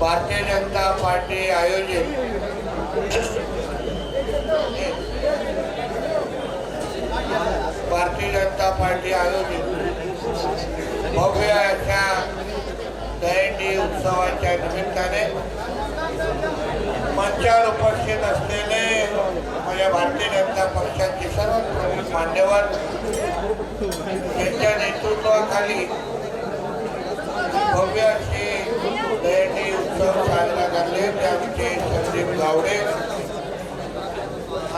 Bharatiya Janata party आयोजित. Bharatiya Janata party आयोजित. भव्य अशा दहीहंडी उत्सवाच्या निमित्ताने मंचावर उपस्थित असलेले माझ्या भारतीय जनता पक्षाचे सर्व प्रमुख मान्यवर त्यांच्या नेतृत्वाखाली भव्य अशी दहीहंडी उत्सव साजरा करले संदीप गावडे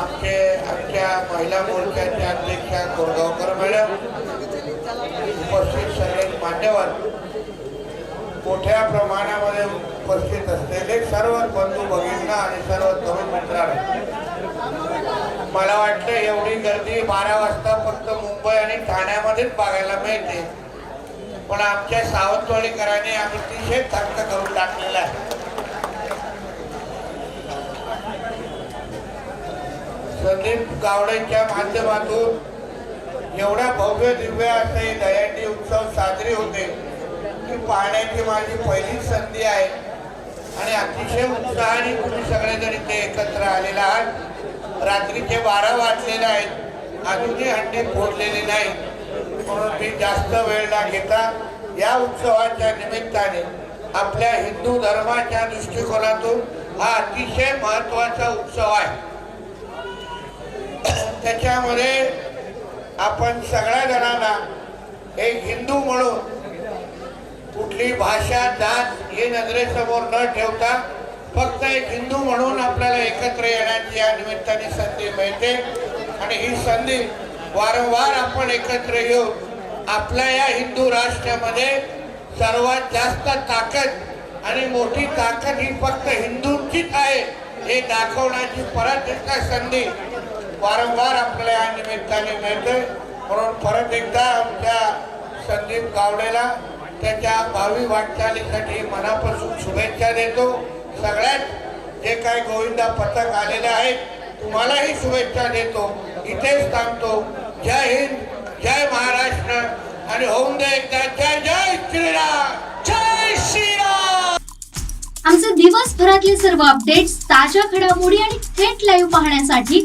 आमचे आमच्या महिला मोर्चाच्या अध्यक्षा कोरगावकर मॅडम उपस्थित सगळे मान्यवर मोठ्या प्रमाणामध्ये उपस्थित असलेले सर्व बंधू भगिनींना आणि सर्व तरुण मित्रांना मला वाटतं एवढी गर्दी बारा वाजता फक्त मुंबई आणि ठाण्यामध्येच बघायला मिळते. पण आमच्या सावंतवाडीकरांनी आम्ही अतिशय थक्क करून टाकलेला आहे. संदीप गावडेच्या माध्यमातून एवढा भव्य दिव्य असे दहीहंडी उत्सव साजरे होते. की पाहण्याची माझी पहिली संधी आहे. आणि अतिशय उत्साहाने तुम्ही सगळेजण इथे एकत्र आलेला आहात. रात्रीचे बारा वाजलेले आहेत. अजूनही हंडी फोडलेली नाही. म्हणून मी जास्त वेळ न घेता या उत्सवाच्या निमित्ताने आपल्या हिंदू धर्माच्या दृष्टिकोनातून हा अतिशय महत्त्वाचा उत्सव आहे. त्याच्यामध्ये आपण सगळ्या जणांना एक हिंदू म्हणून कुठली भाषा जात हे नजरेसमोर न ठेवता फक्त एक हिंदू म्हणून आपल्याला एकत्र येण्याची या निमित्ताने संधी मिळते. आणि ही संधी वारंवार आपण एकत्र येऊन आपल्या या हिंदू राष्ट्रामध्ये सर्वात जास्त ताकद आणि मोठी ताकद ही फक्त हिंदूंचीच आहे. हे दाखवण्याची परत एकदा संधी वारंवार आपल्याला या निमित्ताने मिळते म्हणून परत एकदा आमच्या संदीप गावडेला त्याच्या भावी वाटचालीसाठी मनापासून शुभेच्छा देतो. सगळ्यात जे काही गोविंदा पथक आलेले आहेत तुम्हालाही शुभेच्छा देतो. इथेच थांबतो. जय हिंद जय महाराष्ट्र आणि होऊन दे एकदा जय जय श्रीराम! जय श्रीराम! आमचे दिवसभरातले सर्व अपडेट्स ताज्या घडामोडी आणि थेट लाईव्ह पाहण्यासाठी